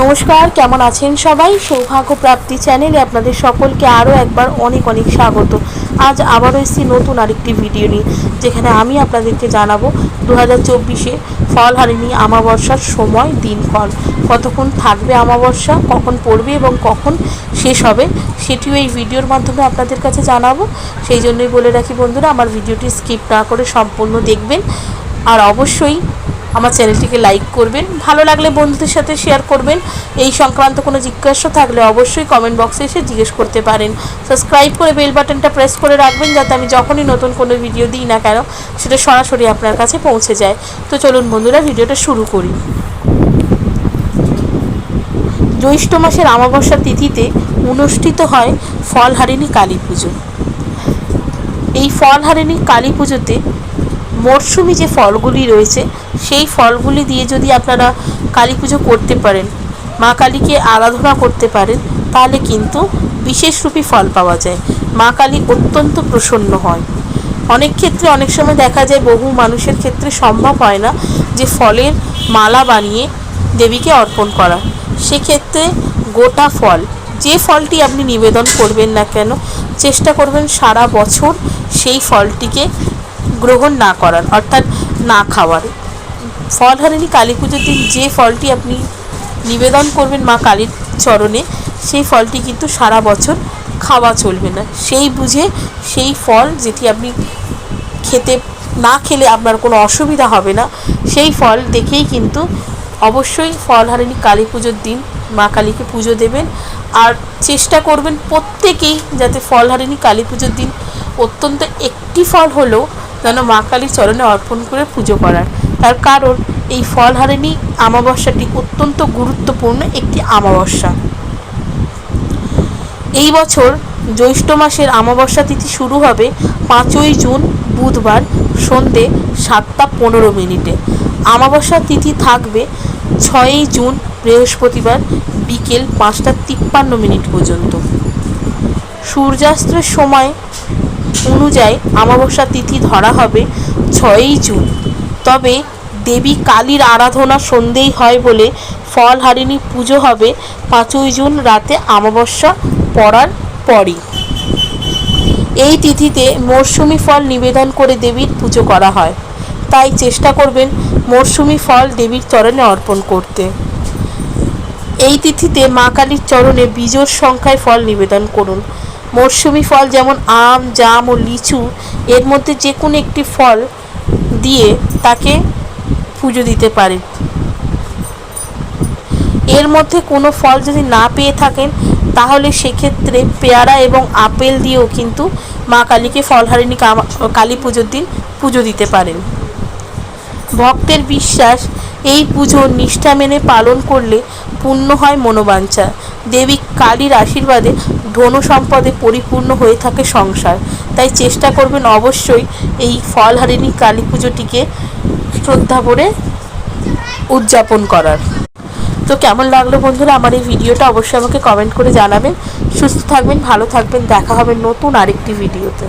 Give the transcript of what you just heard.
নমস্কার, কেমন আছেন সবাই? সৌভাগ্য প্রাপ্তি চ্যানেলে আপনাদের সকলকে আরও একবার অনেক অনেক স্বাগত। আজ আবারও এসেছি নতুন আরেকটি ভিডিও নিয়ে, যেখানে আমি আপনাদেরকে জানাব দু হাজার চব্বিশে ফল হারিনি আমাবস্যার সময় দিনক্ষণ কতক্ষণ থাকবে আমাবস্যা কখন পড়বে এবং কখন শেষ হবে, সেটিও এই ভিডিওর মাধ্যমে আপনাদের কাছে জানাব। সেই জন্যই বলে রাখি বন্ধুরা, আমার ভিডিওটি স্কিপ না করে সম্পূর্ণ দেখবেন। আর অবশ্যই আমার চ্যানেলটিকে লাইক করবেন, ভালো লাগলে বন্ধুদের সাথে শেয়ার করবেন। এই সংক্রান্ত কোনো জিজ্ঞাসা থাকলে অবশ্যই কমেন্ট বক্সে এসে জিজ্ঞেস করতে পারেন। সাবস্ক্রাইব করে বেল বাটনটা প্রেস করে রাখবেন যাতে আমি যখনই নতুন কোনো ভিডিও দিই না কেন, সেটা সরাসরি আপনার কাছে পৌঁছে যায়। তো চলুন বন্ধুরা, ভিডিওটা শুরু করি। জ্যৈষ্ঠ মাসের অমাবস্যা তিথিতে অনুষ্ঠিত হয় ফলহারিণী কালী পুজো। এই ফলহারিণী কালী পুজোতে মরশুমি যে ফলগুলি রয়েছে সেই ফলগুলি দিয়ে যদি আপনারা কালী পুজো করতে পারেন, মা কালীকে আরাধনা করতে পারেন, তাহলে কিন্তু বিশেষরূপী ফল পাওয়া যায়। মা কালী অত্যন্ত প্রসন্ন হয়। অনেক ক্ষেত্রে অনেক সময় দেখা যায় বহু মানুষের ক্ষেত্রে সম্ভব হয় না যে ফলের মালা বানিয়ে দেবীকে অর্পণ করা। সেক্ষেত্রে গোটা ফল, যে ফলটি আপনি নিবেদন করবেন না কেন, চেষ্টা করবেন সারা বছর সেই ফলটিকে গ্রহণ না করার, অর্থাৎ না খাওয়ার। ফলহারিণী কালী পুজোর দিন যে ফলটি আপনি নিবেদন করবেন মা কালীর চরণে, সেই ফলটি কিন্তু সারা বছর খাওয়া চলবে না। সেই বুঝে সেই ফল যেটি আপনি খেতে না খেলে আপনার কোনো অসুবিধা হবে না, সেই ফল দেখেই কিন্তু অবশ্যই ফলহারিণী কালী পুজোর দিন মা কালীকে পুজো দেবেন। আর চেষ্টা করবেন প্রত্যেকেই যাতে ফলহারিণী কালী পুজোর দিন অত্যন্ত একটি ফল হলেও যেন মা কালীর চরণে অর্পণ করে পুজো করার। তার কারণ, এই ফলহারিণী আমাবস্যাটি অত্যন্ত গুরুত্বপূর্ণ একটি আমাবস্যা এই বছর জ্যৈষ্ঠ মাসের আমাবস্যা তিথি শুরু হবে পাঁচই জুন, বুধবার সন্ধে সাতটা পনেরো মিনিটে। আমাবস্যা তিথি থাকবে ছয়ই জুন, বৃহস্পতিবার বিকেল পাঁচটা তিপ্পান্ন মিনিট পর্যন্ত। সূর্যাস্তের সময় অনুযায়ী আমাবস্যা তিথি ধরা হবে ছয়ই জুন। তবে দেবী কালীর আরাধনা সন্ধেই হয় বলে ফলহারিণী পুজো হবে পাঁচই জুন রাতে আমাবস্যা পড়ার পরই। এই তিথিতে মরশুমি ফল নিবেদন করে দেবীর পুজো করা হয়। তাই চেষ্টা করবেন মরশুমি ফল দেবীর চরণে অর্পণ করতে। এই তিথিতে মা কালীর চরণে বীজোর সংখ্যায় ফল নিবেদন করুন। মরশুমি ফল যেমন আম, জাম ও লিচু, এর মধ্যে যে কোনো একটি ফল দিয়ে তাকে পুজো দিতে পারেন এর মধ্যে কোনো ফল যদি না পেয়ে থাকেন, তাহলে সেক্ষেত্রে পেয়ারা এবং আপেল দিয়েও কিন্তু মা কালীকে ফলহারিণী কালী পুজোর দিন পুজো দিতে পারেন। ভক্তের বিশ্বাস, এই পুজো নিষ্ঠা মেনে পালন করলে পূর্ণ হয় মনোবাঞ্ছা। দেবী কালীর আশীর্বাদে ধনু সম্পদে পরিপূর্ণ হয়ে থাকে সংসার। তাই চেষ্টা করবেন অবশ্যই এই ফলহারিণী কালী পুজোটিকে শ্রদ্ধা করে উদযাপন করার। তো কেমন লাগল বন্ধুরা? আমার এই ভিডিওটা অবশ্যই আমাকে কমেন্ট করে জানাবেন। সুস্থ থাকবেন, ভালো থাকবেন, দেখা হবে নতুন আরেকটি ভিডিওতে।